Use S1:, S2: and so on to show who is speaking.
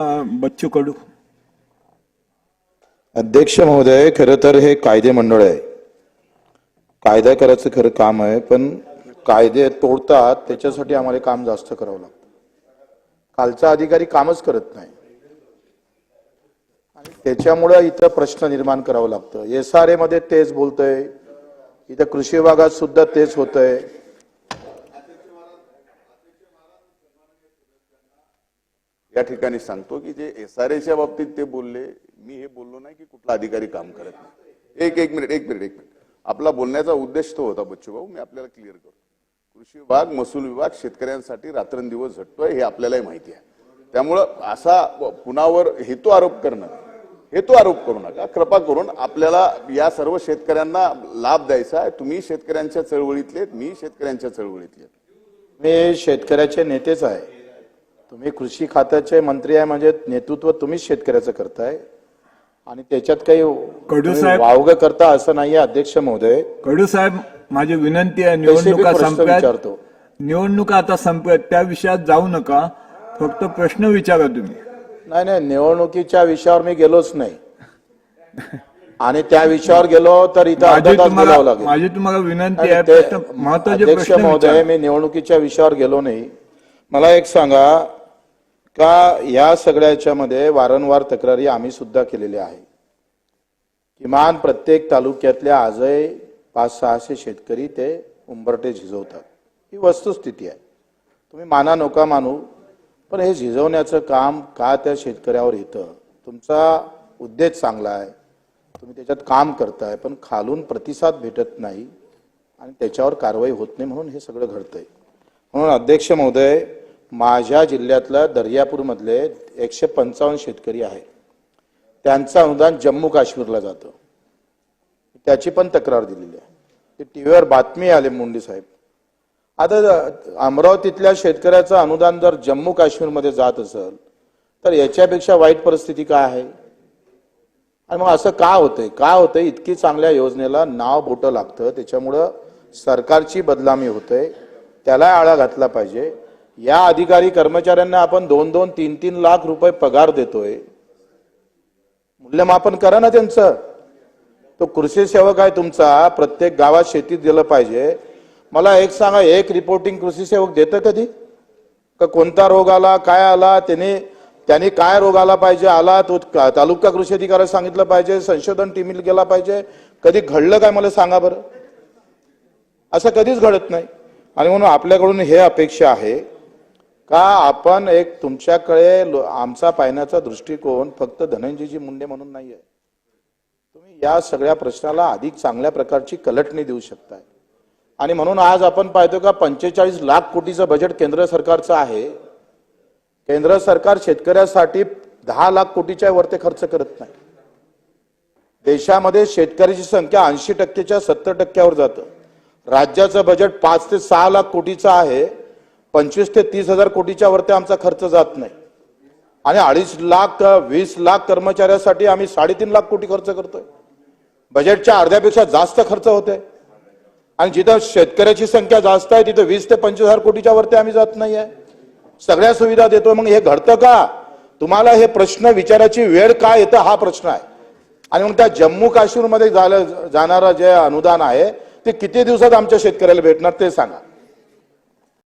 S1: बच्चू कडू
S2: अध्यक्ष महोदय खरं तर हे कायदे मंडळ आहे. कायदा करायचं खरं काम आहे पण कायदे तोडतात त्याच्यासाठी आम्हाला काम जास्त करावं लागतं. कालचा अधिकारी कामच करत नाही. आणि त्याच्यामुळं इथं प्रश्न निर्माण करावं लागतं. एस आर ए मध्ये तेच बोलतंय. इथं कृषी विभागात सुद्धा तेच होतंय.
S3: या ठिकाणी सांगतो की जे एस आर एच्या बाबतीत ते बोलले मी हे बोललो नाही की कुठला अधिकारी काम करत नाही. एक एक मिनिट एक मिनिट एक मिनिट. आपला बोलण्याचा उद्देश तो होता बच्चू भाऊ मी आपल्याला क्लिअर करतो. कृषी विभाग महसूल विभाग शेतकऱ्यांसाठी रात्रंदिवस झटतोय हे आपल्यालाही माहिती आहे. त्यामुळं असा कुणावर हेतू आरोप करणं हेतू आरोप करू नका. कृपा करून आपल्याला या सर्व शेतकऱ्यांना लाभ द्यायचा आहे. तुम्ही शेतकऱ्यांच्या चळवळीतले मी शेतकऱ्यांच्या चळवळीतले
S2: मी शेतकऱ्याचे नेतेच आहे. तुम्ही कृषी खात्याचे मंत्री आहे म्हणजे नेतृत्व तुम्हीच शेतकऱ्याचं करताय. आणि त्याच्यात काही
S1: कडू साहेब-
S2: वावग करता असं नाहीये अध्यक्ष महोदय.
S1: कडू साहेब माझी विनंती आहे निवडणुका
S2: विचारतो.
S1: निवडणुका आता संपल्यात त्या विषयात जाऊ नका. फक्त प्रश्न विचारा तुम्ही.
S2: नाही नाही निवडणुकीच्या विषयावर मी गेलोच नाही. आणि त्या विषयावर गेलो तर इथं
S1: माझी तुम्हाला
S2: बोलावं लागेल.
S1: माझी तुम्हाला विनंती आहे महत्त्वाचे
S2: अध्यक्ष
S1: प्रश्न
S2: महोदय. मी निवडणुकीच्या विषयावर गेलो नाही. मला एक सांगा का या सगळ्याच्या मध्ये वारंवार तक्रारी आम्ही सुद्धा केलेल्या आहे. किमान प्रत्येक तालुक्यातल्या आजही पाच सहाशे शेतकरी ते उंबरटे झिजवतात. ही वस्तुस्थिती आहे. तुम्ही माना नका मानू पण हे झिजवण्याचं काम का त्या शेतकऱ्यावर येतं? तुमचा उद्देश चांगला आहे. तुम्ही त्याच्यात काम करताय पण खालून प्रतिसाद भेटत नाही आणि त्याच्यावर कारवाई होत नाही म्हणून हे सगळं घडतंय. म्हणून अध्यक्ष महोदय माझ्या जिल्ह्यातल्या दर्यापूरमधले एकशे पंचावन्न शेतकरी आहे त्यांचं अनुदान जम्मू काश्मीरला जातं. त्याची पण तक्रार दिलेली आहे. टी व्हीवर बातमी आले मुंडे साहेब. आता अमरावतीतल्या शेतकऱ्याचं अनुदान जर जम्मू काश्मीरमध्ये जात असेल तर याच्यापेक्षा वाईट परिस्थिती काय आहे? आणि मग असं का होतंय? का होतंय? इतकी चांगल्या योजनेला नाव बोटं लागतं. त्याच्यामुळं सरकारची बदलामी होते त्याला आळा घातला पाहिजे. या अधिकारी कर्मचाऱ्यांना आपण दोन दोन तीन तीन लाख रुपये पगार देतोय. मूल्यमापन करा ना त्यांचं. तो कृषी सेवक आहे तुमचा प्रत्येक गावात शेतीत गेलं पाहिजे. मला एक सांगा एक रिपोर्टिंग कृषी सेवक देतं कधी? का कोणता रोग आला काय आला त्याने त्याने काय रोग आला पाहिजे आला तो का- तालुका कृषी अधिकारी सांगितलं पाहिजे संशोधन टीमीला गेला पाहिजे. कधी घडलं काय मला सांगा बरं. असं कधीच घडत नाही. आणि म्हणून आपल्याकडून हे अपेक्षा आहे. का आपण एक तुमच्याकडे लो- आमचा पाहण्याचा दृष्टिकोन फक्त धनंजयजी मुंडे म्हणून नाही आहे तुम्ही या सगळ्या प्रश्नाला अधिक चांगल्या प्रकारची कलटणी देऊ शकताय. आणि म्हणून आज आपण पाहतो का पंचेचाळीस लाख कोटीचं बजेट केंद्र सरकारचं आहे. केंद्र सरकार शेतकऱ्यासाठी दहा लाख कोटीच्या वरती खर्च करत नाही. देशामध्ये शेतकऱ्याची संख्या ऐंशी टक्केच्या सत्तर टक्क्यावर जातं. राज्याचं बजेट पाच ते सहा लाख कोटीचं आहे. पंचवीस ते तीस हजार कोटीच्या वरती आमचा खर्च जात नाही. आणि अडीच लाख वीस लाख कर्मचाऱ्यासाठी आम्ही साडेतीन लाख कोटी खर्च करतोय. बजेटच्या अर्ध्यापेक्षा जास्त खर्च होते आणि जिथं शेतकऱ्याची संख्या जास्त आहे तिथं वीस ते पंचवीस हजार कोटीच्या वरती आम्ही जात नाही आहे सगळ्या सुविधा देतो मग हे घडतं का? तुम्हाला हे प्रश्न विचारायची वेळ का येतं? हा प्रश्न आहे. आणि मग त्या जम्मू काश्मीरमध्ये झालं जाणारं जे अनुदान आहे ते किती दिवसात आमच्या शेतकऱ्याला भेटणार ते सांगा.